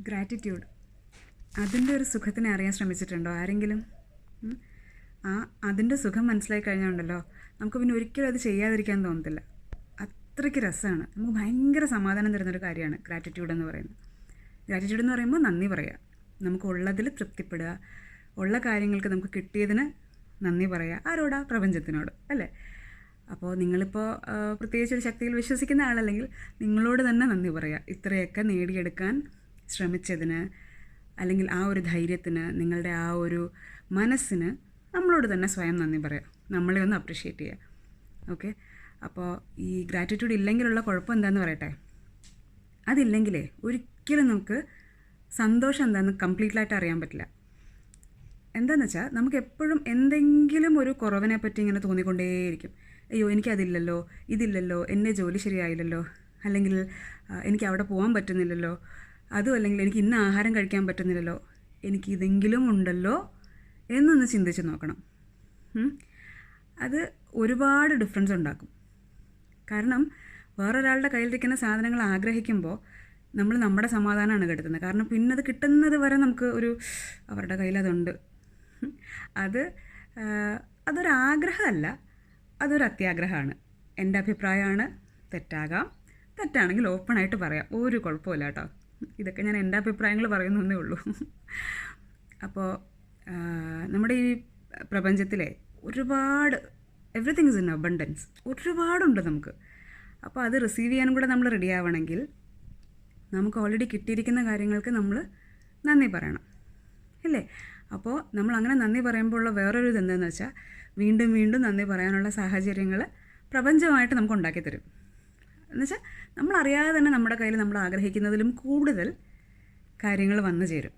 Gratitude അതിന്റെ ഒരു സുഖത്തിനെ അറിയാൻ ശ്രമിച്ചിട്ടുണ്ടോ? ആരെങ്കിലും? ആ അതിന്റെ സുഖം മനസ്സിലായി കഴിഞ്ഞുണ്ടല്ലോ നമുക്ക് പിന്നെ ഒരിക്കലും അത് ചെയ്യാതിരിക്കാൻ തോന്നത്തില്ല. അത്രയ്ക്ക് രസമാണ്. നമുക്ക് ഭയങ്കര സമാധാനം തരുന്നൊരു കാര്യമാണ് ഗ്രാറ്റിറ്റ്യൂഡ് എന്ന് പറയുന്നത്. ഗ്രാറ്റിറ്റ്യൂഡ് എന്ന് പറയുമ്പോൾ നന്ദി പറയുക. നമുക്ക് ഉള്ളതിൽ തൃപ്തിപ്പെടുക. ഉള്ള കാര്യങ്ങൾക്ക് നമുക്ക് കിട്ടിയതിന് നന്ദി പറയുക. ആരോടാ? പ്രപഞ്ചത്തിനോട്. അല്ലേ? അപ്പോൾ നിങ്ങളിപ്പോൾ പ്രത്യേകിച്ച് ഒരു ശക്തിയിൽ വിശ്വസിക്കുന്ന ആളല്ലെങ്കിൽ നിങ്ങളോട് തന്നെ നന്ദി പറയുക. ഇത്രയൊക്കെ നേടിയെടുക്കാൻ ശ്രമിച്ചതിന് അല്ലെങ്കിൽ ആ ഒരു ധൈര്യത്തിന് നിങ്ങളുടെ ആ ഒരു മനസ്സിന് നമ്മളോട് തന്നെ സ്വയം നന്ദി പറയാം. നമ്മളെ ഒന്ന് അപ്രിഷ്യേറ്റ് ചെയ്യുക ഓക്കെ അപ്പോൾ ഈ ഗ്രാറ്റിറ്റ്യൂഡ് ഇല്ലെങ്കിലുള്ള കുഴപ്പം എന്താണെന്ന് പറയട്ടെ? അതില്ലെങ്കിലേ ഒരിക്കലും നമുക്ക് സന്തോഷം എന്താണെന്ന് കംപ്ലീറ്റ് ആയിട്ട് അറിയാൻ പറ്റില്ല. എന്താണെന്ന് വെച്ചാൽ നമുക്ക് എപ്പോഴും എന്തെങ്കിലും ഒരു കുറവിനെ പറ്റി ഇങ്ങനെ തോന്നിക്കൊണ്ടേയിരിക്കും. അയ്യോ എനിക്കതില്ലല്ലോ ഇതില്ലല്ലോ എന്റെ ജോലി ശരിയായില്ലല്ലോ അല്ലെങ്കിൽ എനിക്ക് അവിടെ പോകാൻ പറ്റുന്നില്ലല്ലോ അതും അല്ലെങ്കിൽ എനിക്ക് ഇന്ന ആഹാരം കഴിക്കാൻ പറ്റുന്നില്ലല്ലോ എനിക്ക് ഇതെങ്കിലും ഉണ്ടല്ലോ എന്നൊന്ന് ചിന്തിച്ച് നോക്കണം. അത് ഒരുപാട് ഡിഫറൻസ് ഉണ്ടാക്കും. കാരണം വേറൊരാളുടെ കയ്യിലിരിക്കുന്ന സാധനങ്ങൾ ആഗ്രഹിക്കുമ്പോൾ നമ്മൾ നമ്മുടെ സമാധാനമാണ് കെടുത്തുന്നത്. കാരണം പിന്നെ അത് കിട്ടുന്നത് വരെ നമുക്ക് ഒരു അവരുടെ കയ്യിൽ അതുണ്ട്. അത് അതൊരാഗ്രഹമല്ല അതൊരു അത്യാഗ്രഹമാണ്. എന്റെ അഭിപ്രായമാണ് തെറ്റാകാം. തെറ്റാണെങ്കിൽ ഓപ്പണായിട്ട് പറയാം. ഒരു കുഴപ്പമില്ല കേട്ടോ. ഇതൊക്കെ ഞാൻ എന്റെ അഭിപ്രായങ്ങൾ പറയുന്നേ ഉള്ളൂ. അപ്പോൾ നമ്മുടെ ഈ പ്രപഞ്ചത്തിലെ ഒരുപാട് എവറിത്തിങ് ഇസ് ഇൻ അബണ്ടൻസ് ഒരുപാടുണ്ട് നമുക്ക്. അപ്പോൾ അത് റിസീവ് ചെയ്യാനും കൂടെ നമ്മൾ റെഡി ആവണമെങ്കിൽ നമുക്ക് ഓൾറെഡി കിട്ടിയിരിക്കുന്ന കാര്യങ്ങൾക്ക് നമ്മൾ നന്ദി പറയണം. അല്ലേ അപ്പോൾ നമ്മൾ അങ്ങനെ നന്ദി പറയുമ്പോൾ ഉള്ള വേറൊരു ഇത് എന്താണെന്ന് വെച്ചാൽ വീണ്ടും വീണ്ടും നന്ദി പറയാനുള്ള സാഹചര്യങ്ങൾ പ്രപഞ്ചമായിട്ട് നമുക്ക് ഉണ്ടാക്കി തരും എന്നുവെച്ചാൽ നമ്മളറിയാതെ തന്നെ നമ്മുടെ കയ്യിൽ നമ്മൾ ആഗ്രഹിക്കുന്നതിലും കൂടുതൽ കാര്യങ്ങൾ വന്നു ചേരും.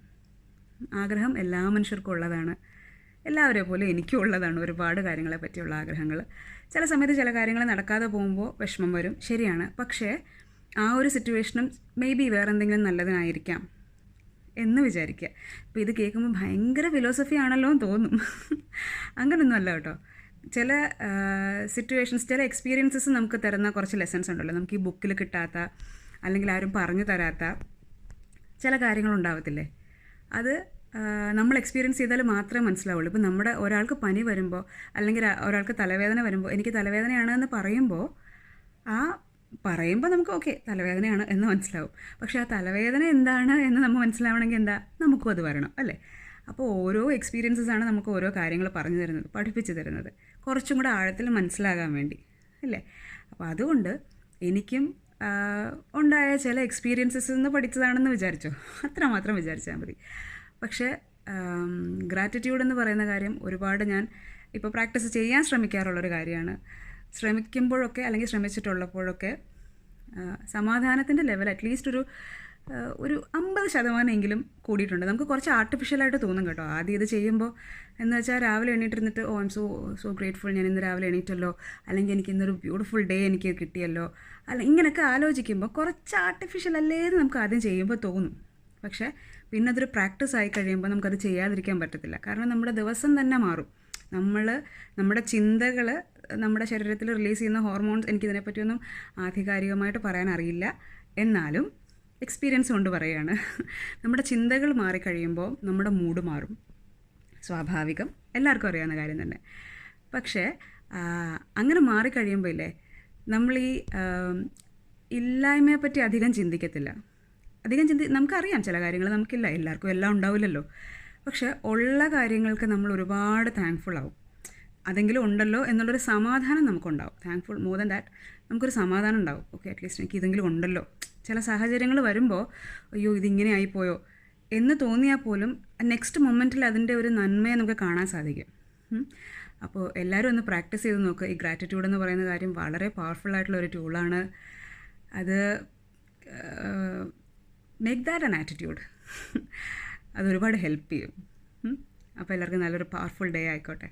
ആഗ്രഹം എല്ലാ മനുഷ്യർക്കും ഉള്ളതാണ്. എല്ലാവരെ പോലെ എനിക്കും ഉള്ളതാണ് ഒരുപാട് കാര്യങ്ങളെ പറ്റിയുള്ള ആഗ്രഹങ്ങൾ. ചില സമയത്ത് ചില കാര്യങ്ങൾ നടക്കാതെ പോകുമ്പോൾ വിഷമം വരും. ശരിയാണ്. പക്ഷേ ആ ഒരു സിറ്റുവേഷനും മേ ബി വേറെ എന്തെങ്കിലും നല്ലതിനായിരിക്കാം എന്ന് വിചാരിക്കുക. അപ്പോൾ ഇത് കേൾക്കുമ്പോൾ ഭയങ്കര ഫിലോസഫി ആണല്ലോ എന്ന് തോന്നും. അങ്ങനൊന്നും അല്ല കേട്ടോ. ചില സിറ്റുവേഷൻസ് ചില എക്സ്പീരിയൻസസ് നമുക്ക് തരുന്ന കുറച്ച് ലെസൺസ് ഉണ്ടല്ലോ. നമുക്ക് ഈ ബുക്കിൽ കിട്ടാത്ത അല്ലെങ്കിൽ ആരും പറഞ്ഞു തരാത്ത ചില കാര്യങ്ങളുണ്ടാവത്തില്ലേ അത് നമ്മൾ എക്സ്പീരിയൻസ് ചെയ്താൽ മാത്രമേ മനസ്സിലാവുള്ളൂ. ഇപ്പം നമ്മുടെ ഒരാൾക്ക് പനി വരുമ്പോൾ അല്ലെങ്കിൽ ഒരാൾക്ക് തലവേദന വരുമ്പോൾ എനിക്ക് തലവേദനയാണ് എന്ന് പറയുമ്പോൾ ആ പറയുമ്പോൾ നമുക്ക് ഓക്കെ തലവേദനയാണ് എന്ന് മനസ്സിലാവും. പക്ഷേ ആ തലവേദന എന്താണ് എന്ന് നമ്മൾ മനസ്സിലാവണമെങ്കിൽ എന്താ? നമുക്കും അത് വരണം അല്ലേ? അപ്പോൾ ഓരോ എക്സ്പീരിയൻസസ് ആണ് നമുക്ക് ഓരോ കാര്യങ്ങൾ പറഞ്ഞു തരുന്നത് പഠിപ്പിച്ചു തരുന്നത്. കുറച്ചും കൂടെ ആഴത്തിൽ മനസ്സിലാകാൻ വേണ്ടി അല്ലേ? അപ്പോൾ അതുകൊണ്ട് എനിക്കും ഉണ്ടായ ചില എക്സ്പീരിയൻസസ് നിന്ന് പഠിച്ചതാണെന്ന് വിചാരിച്ചോ? അത്രമാത്രം വിചാരിച്ചാൽ മതി. പക്ഷേ ഗ്രാറ്റിറ്റ്യൂഡ് എന്ന് പറയുന്ന കാര്യം ഒരുപാട് ഞാൻ ഇപ്പോൾ പ്രാക്ടീസ് ചെയ്യാൻ ശ്രമിക്കാറുള്ളൊരു കാര്യമാണ്. ശ്രമിക്കുമ്പോഴൊക്കെ അല്ലെങ്കിൽ ശ്രമിച്ചിട്ടുള്ളപ്പോഴൊക്കെ സമാധാനത്തിന്റെ ലെവൽ അറ്റ്ലീസ്റ്റ് ഒരു ഒരു അമ്പത് ശതമാനമെങ്കിലും കൂടിയിട്ടുണ്ട്. നമുക്ക് കുറച്ച് ആർട്ടിഫിഷ്യലായിട്ട് തോന്നും കേട്ടോ. ആദ്യം ഇത് ചെയ്യുമ്പോൾ എന്ന് വെച്ചാൽ രാവിലെ എണീറ്റിരുന്നിട്ട് oh I'm so so grateful ഞാൻ ഇന്ന് രാവിലെ എണീറ്റല്ലോ. അല്ലെങ്കിൽ എനിക്ക് ഇന്നൊരു ബ്യൂട്ടിഫുൾ ഡേ എനിക്ക് കിട്ടിയല്ലോ. അല്ല ഇങ്ങനെയൊക്കെ ആലോചിക്കുമ്പോൾ കുറച്ച് ആർട്ടിഫിഷ്യൽ അല്ലേ എന്ന് നമുക്ക് ആദ്യം ചെയ്യുമ്പോൾ തോന്നും. പക്ഷേ പിന്നെ അതൊരു പ്രാക്ടീസ് ആയി കഴിയുമ്പോൾ നമുക്കത് ചെയ്യാതിരിക്കാൻ പറ്റത്തില്ല. കാരണം നമ്മുടെ ദിവസം തന്നെ മാറും. നമ്മൾ നമ്മുടെ ചിന്തകൾ നമ്മുടെ ശരീരത്തിൽ റിലീസ് ചെയ്യുന്ന ഹോർമോൺസ് എനിക്കിതിനെപ്പറ്റിയൊന്നും ആധികാരികമായിട്ട് പറയാൻ അറിയില്ല എന്നാലും എക്സ്പീരിയൻസ് കൊണ്ട് പറയുകയാണ് നമ്മുടെ ചിന്തകൾ മാറിക്കഴിയുമ്പോൾ നമ്മുടെ മൂഡ് മാറും. സ്വാഭാവികം. എല്ലാവർക്കും അറിയാവുന്ന കാര്യം തന്നെ. പക്ഷേ അങ്ങനെ മാറിക്കഴിയുമ്പോൾ ഇല്ലേ നമ്മൾ ഈ ഇല്ലായ്മയെ പറ്റി അധികം ചിന്തിക്കത്തില്ല. അധികം ചിന്തി നമുക്കറിയാം ചില കാര്യങ്ങൾ നമുക്കില്ല. എല്ലാവർക്കും എല്ലാം ഉണ്ടാവില്ലല്ലോ. പക്ഷേ ഉള്ള കാര്യങ്ങൾക്ക് നമ്മൾ ഒരുപാട് താങ്ക്ഫുൾ ആവും. അതെങ്കിലും ഉണ്ടല്ലോ എന്നുള്ളൊരു സമാധാനം നമുക്കുണ്ടാവും. താങ്ക്ഫുൾ മോർ ദാൻ ദാറ്റ് നമുക്കൊരു സമാധാനം ഉണ്ടാവും. ഓക്കെ അറ്റ്ലീസ്റ്റ് എനിക്ക് ഇതെങ്കിലും ഉണ്ടല്ലോ. ചില സാഹചര്യങ്ങൾ വരുമ്പോൾ അയ്യോ ഇതിങ്ങനെ ആയിപ്പോയോ? എന്ന് തോന്നിയാൽ പോലും നെക്സ്റ്റ് മൊമെന്റിൽ അതിന്റെ ഒരു നന്മയെ നമുക്ക് കാണാൻ സാധിക്കും. അപ്പോൾ എല്ലാവരും ഒന്ന് പ്രാക്ടീസ് ചെയ്ത് നോക്കുക ഈ ഗ്രാറ്റിറ്റ്യൂഡ് എന്ന് പറയുന്ന കാര്യം വളരെ പവർഫുൾ ആയിട്ടുള്ള ഒരു ടൂളാണ് അത് മേക്ക് ദാറ്റ് ആൻ ആറ്റിറ്റ്യൂഡ് അത് ഒരുപാട് ഹെൽപ്പ് ചെയ്യും. അപ്പോൾ എല്ലാവർക്കും നല്ലൊരു പവർഫുൾ ഡേ ആയിക്കോട്ടെ.